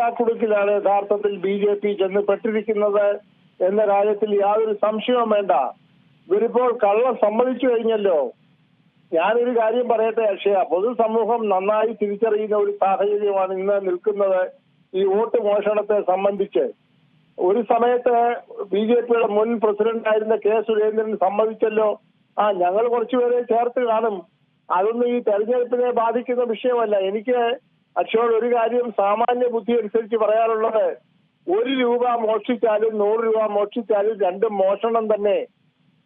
വരാക്കുടുക്കിലാണ് യഥാർത്ഥത്തിൽ B J P ചെന്ന് പെട്ടിരിക്കുന്നത് എന്ന കാര്യത്തിൽ യാതൊരു സംശയവും വേണ്ട. ഇവരിപ്പോൾ കള്ളം സമ്മതിച്ചു കഴിഞ്ഞല്ലോ. ഞാനൊരു കാര്യം പറയട്ടെ അക്ഷയ. പൊതുസമൂഹം നന്നായി തിരിച്ചറിയുന്ന ഒരു സാഹചര്യമാണ് ഇന്ന് നിൽക്കുന്നത് ഈ വോട്ട് മോഷണത്തെ സംബന്ധിച്ച്. ഒരു സമയത്ത് ബി ജെ പിയുടെ മുൻ പ്രസിഡന്റ് ആയിരുന്ന കെ സുരേന്ദ്രൻ സമ്മതിച്ചല്ലോ. ആ ഞങ്ങൾ കുറച്ചുപേരെ ചേർത്ത് കാണും. അതൊന്നും ഈ തെരഞ്ഞെടുപ്പിനെ ബാധിക്കുന്ന വിഷയമല്ല. എനിക്ക് അക്ഷയോട് ഒരു കാര്യം സാമാന്യ ബുദ്ധി അനുസരിച്ച് പറയാറുള്ളത്. ഒരു രൂപ മോഷ്ടിച്ചാലും നൂറ് രൂപ മോഷ്ടിച്ചാലും രണ്ടും മോഷണം തന്നെ.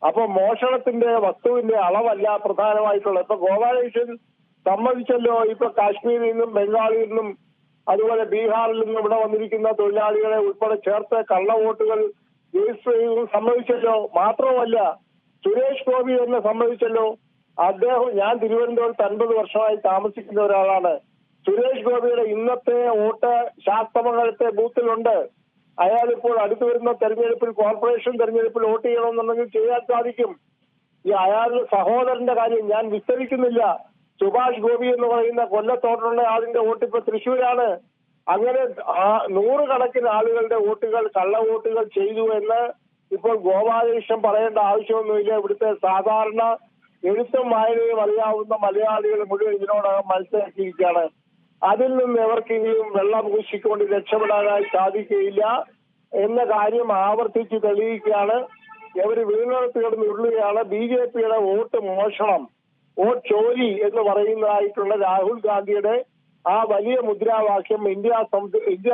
അപ്പൊ മോഷണത്തിന്റെ വസ്തുവിന്റെ അളവല്ല പ്രധാനമായിട്ടുള്ളത്. ഇപ്പൊ ഗോപാലകൃഷ്ണൻ സമ്മതിച്ചല്ലോ ഇപ്പൊ കാശ്മീരിൽ നിന്നും ബംഗാളിൽ നിന്നും അതുപോലെ ബീഹാറിൽ നിന്നും ഇവിടെ വന്നിരിക്കുന്ന തൊഴിലാളികളെ ഉൾപ്പെടെ ചേർത്ത് കള്ളവോട്ടുകൾ രജിസ്റ്റർ ചെയ്തു സമ്മതിച്ചല്ലോ. മാത്രവുമല്ല സുരേഷ് ഗോപി എന്നെ സമ്മതിച്ചല്ലോ. അദ്ദേഹം ഞാൻ തിരുവനന്തപുരത്ത് അൻപത് വർഷമായി താമസിക്കുന്ന ഒരാളാണ്. സുരേഷ് ഗോപിയുടെ ഇന്നത്തെ വോട്ട് ശാസ്തമംഗലത്തെ ബൂത്തിലുണ്ട്. അയാൾ ഇപ്പോൾ അടുത്തു വരുന്ന തെരഞ്ഞെടുപ്പിൽ കോർപ്പറേഷൻ തെരഞ്ഞെടുപ്പിൽ വോട്ട് ചെയ്യണമെന്നുണ്ടെങ്കിൽ ചെയ്യാൻ സാധിക്കും. ഈ അയാളുടെ സഹോദരന്റെ കാര്യം ഞാൻ വിസ്തരിക്കുന്നില്ല. സുഭാഷ് ഗോപി എന്ന് പറയുന്ന കൊല്ലത്തോട്ടുള്ള ആളിന്റെ വോട്ട് ഇപ്പൊ തൃശ്ശൂരാണ്. അങ്ങനെ നൂറുകണക്കിന് ആളുകളുടെ വോട്ടുകൾ കള്ള വോട്ടുകൾ ചെയ്തു എന്ന് ഇപ്പോൾ ഗോപാലകൃഷ്ണൻ പറയേണ്ട ആവശ്യമൊന്നുമില്ല. ഇവിടുത്തെ സാധാരണ എഴുത്തും വായനയും അറിയാവുന്ന മലയാളികൾ മുഴുവൻ ഇതിനോടകം മത്സരിച്ചിരിക്കുകയാണ് അതിൽ നിന്ന് എവർക്കെങ്കിലും വെള്ളം കുശിക്കൊണ്ട് രക്ഷപ്പെടാനായി സാധിക്കുകയില്ല എന്ന കാര്യം ആവർത്തിച്ച് തെളിയിക്കുകയാണ്. ഇവർ വീണ്ടെടുത്ത് കിടന്ന് ഉള്ളുകയാണ് ബി ജെ പിയുടെ വോട്ട് മോഷണം വോട്ട് ചോരി എന്ന് പറയുന്നതായിട്ടുള്ള രാഹുൽ ഗാന്ധിയുടെ ആ വലിയ മുദ്രാവാക്യം ഇന്ത്യ ഇന്ത്യ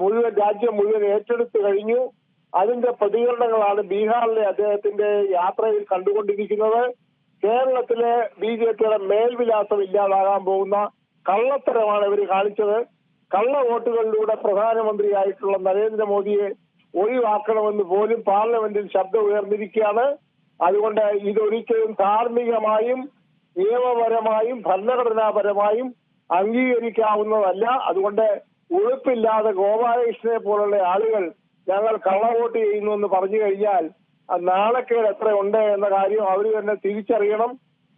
മുഴുവൻ രാജ്യം മുഴുവൻ ഏറ്റെടുത്തു കഴിഞ്ഞു. അതിന്റെ പ്രതികരണങ്ങളാണ് ബീഹാറിലെ അദ്ദേഹത്തിന്റെ യാത്രയിൽ കണ്ടുകൊണ്ടിരിക്കുന്നത്. കേരളത്തിലെ ബി ജെ പിയുടെ മേൽവിലാസം ഇല്ലാതാകാൻ പോകുന്ന കള്ളത്തരമാണ് ഇവർ കാണിച്ചത്. കള്ള വോട്ടുകളിലൂടെ പ്രധാനമന്ത്രിയായിട്ടുള്ള നരേന്ദ്രമോദിയെ ഒഴിവാക്കണമെന്ന് പോലും പാർലമെന്റിൽ ശബ്ദം ഉയർന്നിരിക്കുകയാണ് അതുകൊണ്ട് ഇതൊരിക്കലും ധാർമ്മികമായും നിയമപരമായും ഭരണഘടനാപരമായും അംഗീകരിക്കാവുന്നതല്ല. അതുകൊണ്ട് ഉഴപ്പില്ലാതെ ഗോപാലകൃഷ്ണനെ പോലുള്ള ആളുകൾ ഞങ്ങൾ കള്ളവോട്ട് ചെയ്യുന്നു എന്ന് പറഞ്ഞു കഴിഞ്ഞാൽ നാണക്കേട് എത്ര ഉണ്ട് എന്ന കാര്യം അവർ തന്നെ തിരിച്ചറിയണം.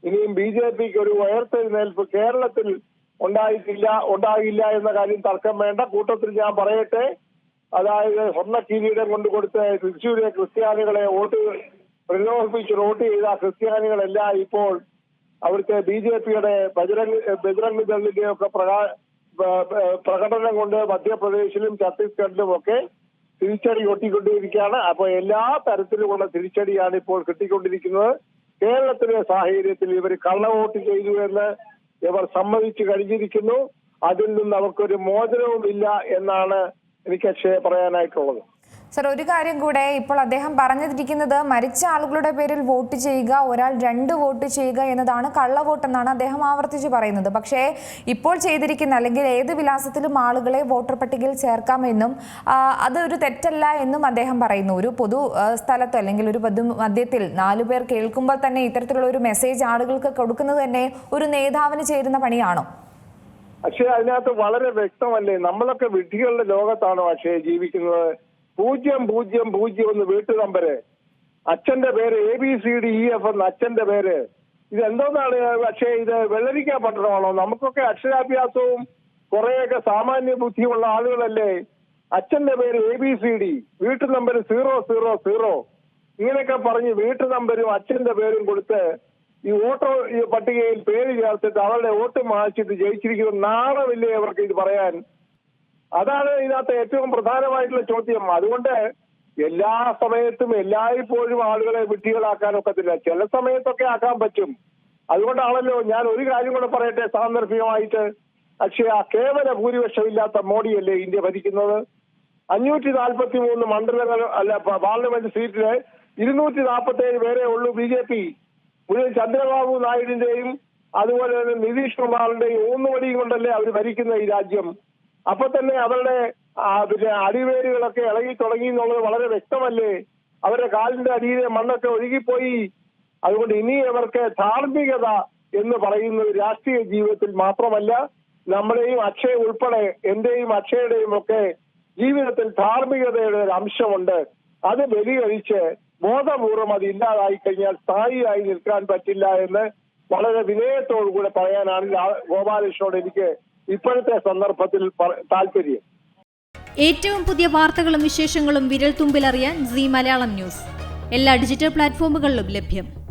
ഇനിയും ബി ജെ പിക്ക് ഒരു ഉയർത്തെഴുന്നേൽപ്പ് കേരളത്തിൽ ഉണ്ടായിട്ടില്ല ഉണ്ടാകില്ല എന്ന കാര്യം തർക്കം വേണ്ട. കൂട്ടത്തിൽ ഞാൻ പറയട്ടെ. അതായത് സ്വർണ കിരീടം കൊണ്ട് കൊടുത്ത് തൃശ്ശൂരിലെ ക്രിസ്ത്യാനികളെ വോട്ട് പ്രലോഭിപ്പിച്ച് വോട്ട് ചെയ്ത ക്രിസ്ത്യാനികളെല്ലാം ഇപ്പോൾ അവിടുത്തെ ബി ജെ പിയുടെ ബജരംഗ് ബജരംഗ് ദളിന്റെ ഒക്കെ പ്രകടനം കൊണ്ട് മധ്യപ്രദേശിലും ഛത്തീസ്ഗഡിലും ഒക്കെ തിരിച്ചടി ഒട്ടിക്കൊണ്ടിരിക്കുകയാണ്. അപ്പൊ എല്ലാ തരത്തിലുമുള്ള തിരിച്ചടിയാണ് ഇപ്പോൾ കിട്ടിക്കൊണ്ടിരിക്കുന്നത്. കേരളത്തിലെ സാഹചര്യത്തിൽ ഇവർ കള്ളവോട്ട് ചെയ്തു എന്ന് ഇവർ സമ്മതിച്ചു കഴിഞ്ഞിരിക്കുന്നു. അതിൽ നിന്ന് അവർക്കൊരു മോചനവും ഇല്ല എന്നാണ് എനിക്ക് അക്ഷയ പറയാനായിട്ടുള്ളത്. സർ ഒരു കാര്യം കൂടെ. ഇപ്പോൾ അദ്ദേഹം പറഞ്ഞിരിക്കുന്നത് മരിച്ച ആളുകളുടെ പേരിൽ വോട്ട് ചെയ്യുക ഒരാൾ രണ്ട് വോട്ട് ചെയ്യുക എന്നതാണ് കള്ള കള്ളവോട്ടെന്നാണ് അദ്ദേഹം ആവർത്തിച്ച് പറയുന്നത്. പക്ഷേ ഇപ്പോൾ ചെയ്തിരിക്കുന്ന അല്ലെങ്കിൽ ഏത് വിലാസത്തിലും ആളുകളെ വോട്ടർ പട്ടികയിൽ ചേർക്കാമെന്നും അതൊരു തെറ്റല്ല എന്നും അദ്ദേഹം പറയുന്നു. ഒരു പൊതു സ്ഥലത്തോ അല്ലെങ്കിൽ ഒരു പൊതു മധ്യത്തിൽ നാലു പേർ കേൾക്കുമ്പോൾ തന്നെ ഇത്തരത്തിലുള്ള ഒരു മെസ്സേജ് ആളുകൾക്ക് കൊടുക്കുന്നത് തന്നെ ഒരു നേതാവിന് ചേരുന്ന പണിയാണോ? പക്ഷേ അതിനകത്ത് വളരെ വ്യക്തമല്ലേ? നമ്മളൊക്കെ വിധികളുടെ ലോകത്താണോ അക്ഷയ ജീവിക്കുന്നത്? പൂജ്യം പൂജ്യം പൂജ്യം എന്ന് വീട്ടു നമ്പര് അച്ഛന്റെ പേര് A B C D E F എന്ന് അച്ഛന്റെ പേര്. ഇത് എന്തോന്നാണ് പക്ഷേ ഇത് വെള്ളരിക്കാൻ പട്ടണമാണോ? നമുക്കൊക്കെ അക്ഷരാഭ്യാസവും കുറെയൊക്കെ സാമാന്യ ബുദ്ധിയുള്ള ആളുകളല്ലേ? അച്ഛന്റെ പേര് എ ബി സി ഡി വീട്ടു നമ്പർ സീറോ സീറോ സീറോ. ഇങ്ങനെയൊക്കെ പറഞ്ഞ് വീട്ടു നമ്പരും അച്ഛന്റെ പേരും കൊടുത്ത് ഈ വോട്ടോ പട്ടികയിൽ പേര് ചേർത്തിട്ട് അവരുടെ വോട്ട് മാച്ചിട്ട് ജയിച്ചിരിക്കുന്ന. നാണമില്ലേ അവർക്ക് ഇത് പറയാൻ? അതാണ് ഇതിനകത്ത് ഏറ്റവും പ്രധാനമായിട്ടുള്ള ചോദ്യം. അതുകൊണ്ട് എല്ലാ സമയത്തും എല്ലായ്പ്പോഴും ആളുകളെ വിട്ടികളാക്കാൻ ഒക്കത്തില്ല. ചില സമയത്തൊക്കെ ആക്കാൻ പറ്റും. അതുകൊണ്ടാണല്ലോ ഞാൻ ഒരു കാര്യം കൂടെ പറയട്ടെ സാന്ദർഭികമായിട്ട്. പക്ഷേ ആ കേവല ഭൂരിപക്ഷമില്ലാത്ത മോഡിയല്ലേ ഇന്ത്യ ഭരിക്കുന്നത്? അഞ്ഞൂറ്റി നാൽപ്പത്തി മൂന്ന് മണ്ഡലങ്ങൾ അല്ല പാർലമെന്റ് സീറ്റിൽ ഇരുന്നൂറ്റി നാൽപ്പത്തി ഏഴ് പേരെ ഉള്ളൂ ബി ജെ പി. മുഴുവൻ ചന്ദ്രബാബു നായിഡുവിന്റെയും അതുപോലെ തന്നെ നിതീഷ് കുമാറിന്റെയും ഊന്നുവടിയും കൊണ്ടല്ലേ അവർ ഭരിക്കുന്ന ഈ രാജ്യം? അപ്പൊ തന്നെ അവരുടെ പിന്നെ അടിവേരുകളൊക്കെ ഇളകി തുടങ്ങി എന്നുള്ളത് വളരെ വ്യക്തമല്ലേ? അവരുടെ കാലിന്റെ അടിയിലെ മണ്ണൊക്കെ ഒഴുകിപ്പോയി. അതുകൊണ്ട് ഇനി അവർക്ക് ധാർമ്മികത എന്ന് പറയുന്നത് രാഷ്ട്രീയ ജീവിതത്തിൽ മാത്രമല്ല നമ്മുടെയും അക്ഷയ ഉൾപ്പെടെ എന്റെയും അക്ഷയുടെയും ഒക്കെ ജീവിതത്തിൽ ധാർമ്മികതയുടെ ഒരു അംശമുണ്ട്. അത് ബലികഴിച്ച് ബോധപൂർവം അത് ഇല്ലാതായി കഴിഞ്ഞാൽ സ്ഥായിയായി നിൽക്കാൻ പറ്റില്ല എന്ന് വളരെ വിനയത്തോടു കൂടെ പറയാനാണ് ഗോപാലകൃഷ്ണനോട് എനിക്ക് ഇപ്പോഴത്തെ സന്ദർഭത്തിൽ താല്പര്യം. ഏറ്റവും പുതിയ വാർത്തകളും വിശേഷങ്ങളും വിരൽ തുമ്പിലറിയാൻ സി മലയാളം ന്യൂസ്. എല്ലാ ഡിജിറ്റൽ പ്ലാറ്റ്ഫോമുകളിലും ലഭ്യം.